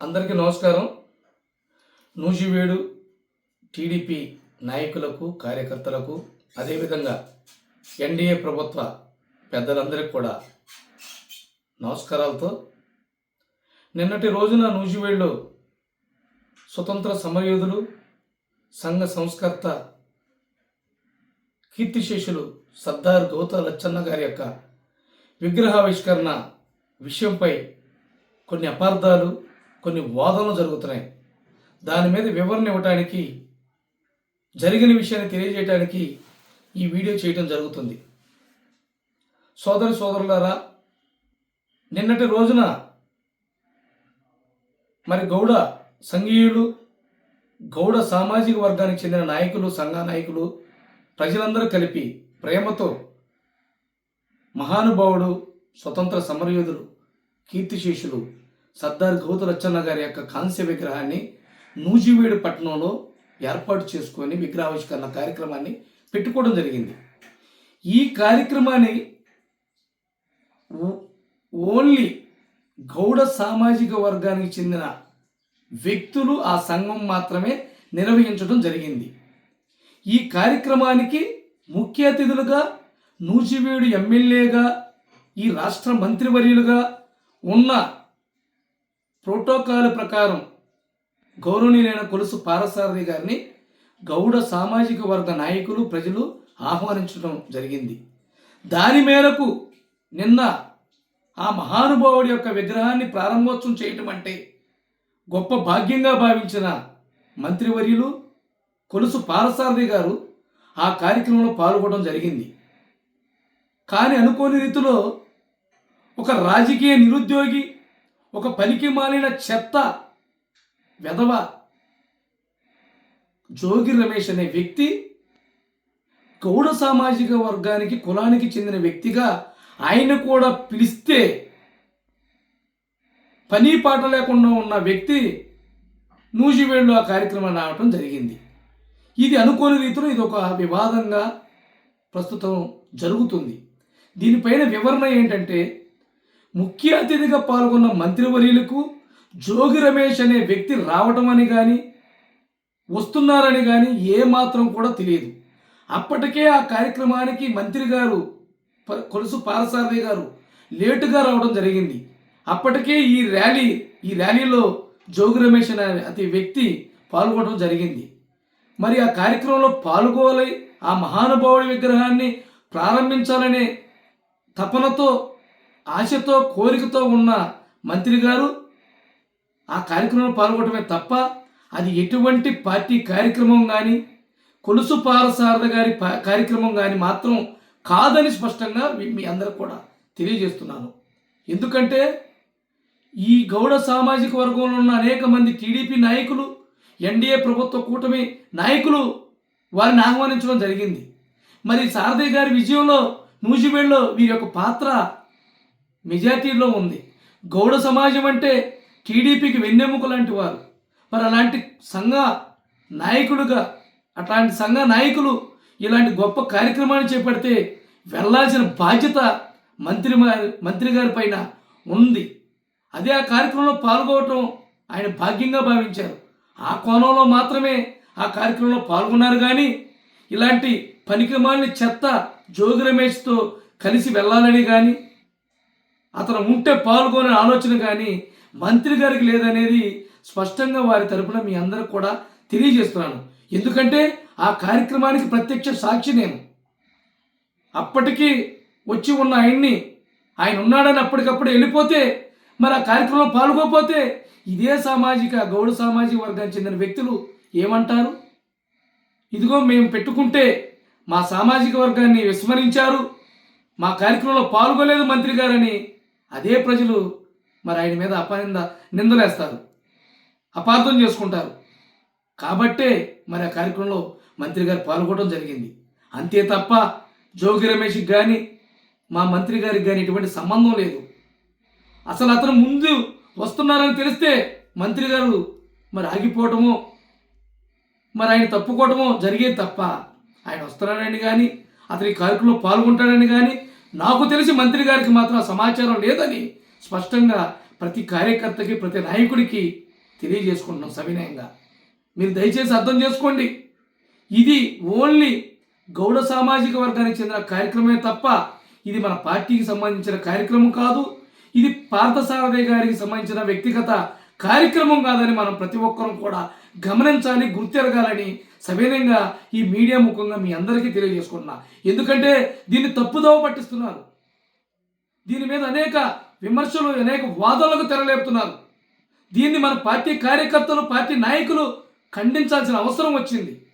అందరికీ నమస్కారం. నూజివేడు టీడీపీ నాయకులకు కార్యకర్తలకు అదేవిధంగా ఎన్డీఏ ప్రభుత్వ పెద్దలందరికీ కూడా నమస్కారాలతో నిన్నటి రోజున నూజివేడులో స్వతంత్ర సమరయోధులు సంఘ సంస్కర్త కీర్తిశేషులు సర్దార్ గౌత లచ్చన్న గారి యొక్క విగ్రహావిష్కరణ విషయంపై కొన్ని అపార్థాలు కొన్ని వాదనలు జరుగుతున్నాయి. దాని మీద వివరణ ఇవ్వటానికి జరిగిన విషయాన్ని తెలియజేయడానికి ఈ వీడియో చేయటం జరుగుతుంది. సోదరి సోదరులారా నిన్నటి రోజున మరి గౌడ సంఘీయులు గౌడ సామాజిక వర్గానికి చెందిన నాయకులు సంఘ నాయకులు ప్రజలందరూ కలిపి ప్రేమతో మహానుభావుడు స్వతంత్ర సమరయోధులు కీర్తిశేషులు సర్దార్ గౌత లచ్చన్న గారి యొక్క కాంస్య విగ్రహాన్ని నూజివీడు పట్టణంలో ఏర్పాటు చేసుకొని విగ్రహావిష్కరణ కార్యక్రమాన్ని పెట్టుకోవడం జరిగింది. ఈ కార్యక్రమాన్ని ఓ- ఓన్లీ గౌడ సామాజిక వర్గానికి చెందిన వ్యక్తులు ఆ సంఘం మాత్రమే నిర్వహించడం జరిగింది. ఈ కార్యక్రమానికి ముఖ్య అతిథులుగా నూజివీడు ఎమ్మెల్యేగా ఈ రాష్ట్ర మంత్రివర్యులుగా ఉన్న ప్రోటోకాల్ ప్రకారం గౌరవనీయులైన కొలుసు పారసారథి గారిని గౌడ సామాజిక వర్గ నాయకులు ప్రజలు ఆహ్వానించడం జరిగింది. దాని మేరకు నిన్న ఆ మహానుభావుడి యొక్క విగ్రహాన్ని ప్రారంభోత్సవం చేయటం అంటే గొప్ప భాగ్యంగా భావించిన మంత్రివర్యులు కొలుసు పారసారథి గారు ఆ కార్యక్రమంలో పాల్గొనడం జరిగింది. కానీ అనుకోని రీతిలో ఒక రాజకీయ నిరుద్యోగి ఒక పనికి మాలిన చెత్త వెధవ జోగి రమేష్ అనే వ్యక్తి గౌడ సామాజిక వర్గానికి కులానికి చెందిన వ్యక్తిగా ఆయన కూడా పిలిస్తే పని పాట లేకుండా ఉన్న వ్యక్తి నూజివేళ్ళు ఆ కార్యక్రమాన్ని ఆడటం జరిగింది. ఇది అనుకోని రీతిలో ఇది ఒక వివాదంగా ప్రస్తుతం జరుగుతుంది. దీనిపైన వివరణ ఏంటంటే ముఖ్య అతిథిగా పాల్గొన్న మంత్రివర్యులకు జోగి రమేష్ అనే వ్యక్తి రావటం అని కానీ వస్తున్నారని కానీ ఏమాత్రం కూడా తెలియదు. అప్పటికే ఆ కార్యక్రమానికి మంత్రి గారు ప- కొలుసు పారసారథి గారు లేటుగా రావడం జరిగింది. అప్పటికే ఈ ర్యాలీ ఈ ర్యాలీలో జోగి రమేష్ అనే అతి వ్యక్తి పాల్గొనడం జరిగింది. మరి ఆ కార్యక్రమంలో పాల్గొవాలి ఆ మహానుభావుడి విగ్రహాన్ని ప్రారంభించాలనే తపనతో ఆశతో కోరికతో ఉన్న మంత్రి గారు ఆ కార్యక్రమంలో పాల్గొనడమే తప్ప అది ఎటువంటి పార్టీ కార్యక్రమం కానీ కొలుసు పారసారథ గారి పా- కార్యక్రమం కానీ మాత్రం కాదని స్పష్టంగా మీ- మీ అందరికి కూడా తెలియజేస్తున్నాను. ఎందుకంటే ఈ గౌడ సామాజిక వర్గంలో ఉన్న అనేక మంది టీడీపీ నాయకులు ఎన్డీఏ ప్రభుత్వ కూటమి నాయకులు వారిని ఆహ్వానించడం జరిగింది. మరి సారథి గారి విజయంలో నూజివేడులో వీరి యొక్క పాత్ర మెజార్టీలో ఉంది. గౌడ సమాజం అంటే టీడీపీకి వెన్నెముక లాంటి వారు. మరి అలాంటి సంఘ నాయకుడుగా అట్లాంటి సంఘ నాయకులు ఇలాంటి గొప్ప కార్యక్రమాన్ని చేపడితే వెళ్ళాల్సిన బాధ్యత మంత్రి మా- మంత్రి గారి పైన ఉంది. అదే ఆ కార్యక్రమంలో పాల్గొనటం ఆయన భాగ్యంగా భావించారు. ఆ కోణంలో మాత్రమే ఆ కార్యక్రమంలో పాల్గొన్నారు కానీ ఇలాంటి పనికిమాలిన చెత్త జోగి రమేష్తో కలిసి వెళ్ళాలని కానీ అతను ఉంటే పాల్గొనే ఆలోచన కానీ మంత్రి గారికి లేదనేది స్పష్టంగా వారి తరపున మీ అందరికి కూడా తెలియజేస్తున్నాను. ఎందుకంటే ఆ కార్యక్రమానికి ప్రత్యక్ష సాక్షి నేను. అప్పటికి వచ్చి ఉన్న ఆయన్ని ఆయన ఉన్నాడని అప్పటికప్పుడు వెళ్ళిపోతే మరి ఆ కార్యక్రమంలో పాల్గొపోతే ఇదే సామాజిక గౌడ సామాజిక వర్గానికి చెందిన వ్యక్తులు ఏమంటారు? ఇదిగో మేము పెట్టుకుంటే మా సామాజిక వర్గాన్ని విస్మరించారు. మా కార్యక్రమంలో పాల్గొలేదు మంత్రి గారని అదే ప్రజలు మరి ఆయన మీద అపనింద నిందలేస్తారు అపార్థం చేసుకుంటారు. కాబట్టే మరి ఆ కార్యక్రమంలో మంత్రి గారు పాల్గొనడం జరిగింది. అంతే తప్ప జోగి రమేష్కి కానీ మా మంత్రి గారికి కానీ ఎటువంటి సంబంధం లేదు. అసలు అతను ముందు వస్తున్నారని తెలిస్తే మంత్రి గారు మరి ఆగిపోవటమో మరి ఆయన తప్పుకోవటమో జరిగేది తప్ప ఆయన వస్తున్నాడని కానీ అతని కార్యక్రమంలో పాల్గొంటాడని కానీ నాకు తెలిసి మంత్రి గారికి మాత్రం సమాచారం లేదని స్పష్టంగా ప్రతి కార్యకర్తకి ప్రతి నాయకుడికి తెలియజేసుకుంటున్నాం సవినయంగా. మీరు దయచేసి అర్థం చేసుకోండి. ఇది ఓన్లీ గౌడ సామాజిక వర్గానికి చెందిన కార్యక్రమమే తప్ప ఇది మన పార్టీకి సంబంధించిన కార్యక్రమం కాదు. ఇది పార్థసారథి గారికి సంబంధించిన వ్యక్తిగత కార్యక్రమం కాదని మనం ప్రతి ఒక్కరూ కూడా గమనించాలి గుర్తెరగాలని సవినయంగా ఈ మీడియా ముఖంగా మీ అందరికీ తెలియజేసుకుంటున్నా. ఎందుకంటే దీన్ని తప్పుదోవ పట్టిస్తున్నారు. దీని మీద అనేక విమర్శలు అనేక వాదనలకు తెరలేపుతున్నారు. దీన్ని మన పార్టీ కార్యకర్తలు పార్టీ నాయకులు ఖండించాల్సిన అవసరం వచ్చింది.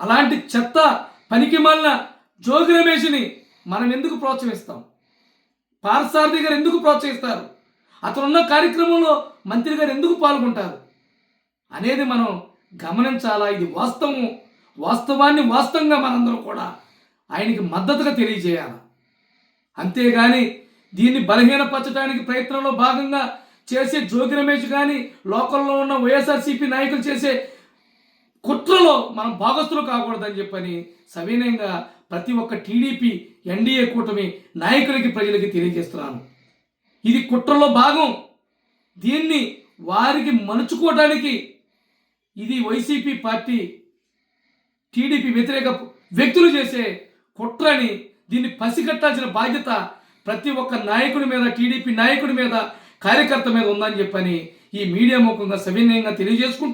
అలాంటి చెత్త పనికి మాలిన జోగి రమేష్ని మనం ఎందుకు ప్రోత్సహిస్తాం? పార్సారథి గారు ఎందుకు ప్రోత్సహిస్తారు? అతనున్న కార్యక్రమంలో మంత్రి గారు ఎందుకు పాల్గొంటారు? అనేది మనం గమనించాలా? ఇది వాస్తవం. వాస్తవాన్ని వాస్తవంగా మనందరం కూడా ఆయనకి మద్దతుగా తెలియజేయాలి? అంతేగాని దీన్ని బలహీనపరచడానికి ప్రయత్నంలో భాగంగా చేసే జోగి రమేష్ కానీ లోకల్లో ఉన్న వైఎస్ఆర్సీపీ నాయకులు చేసే కుట్రలో మనం భాగస్తులు కాకూడదని చెప్పని సవినయంగా ప్రతి ఒక్క టీడీపీ ఎన్డీఏ కూటమి నాయకులకి ప్రజలకి తెలియజేస్తున్నాను. ఇది కుట్రలో భాగం. దీన్ని వారికి మలుచుకోవడానికి ఇది వైసీపీ పార్టీ టీడీపీ వ్యతిరేక వ్యక్తులు చేసే కుట్రని దీన్ని పసిగట్టాల్సిన బాధ్యత ప్రతి ఒక్క నాయకుడి మీద టీడీపీ నాయకుడి మీద కార్యకర్త మీద ఉందని చెప్పని ఈ మీడియా ముఖంగా సవినయంగా తెలియజేసుకుంటూ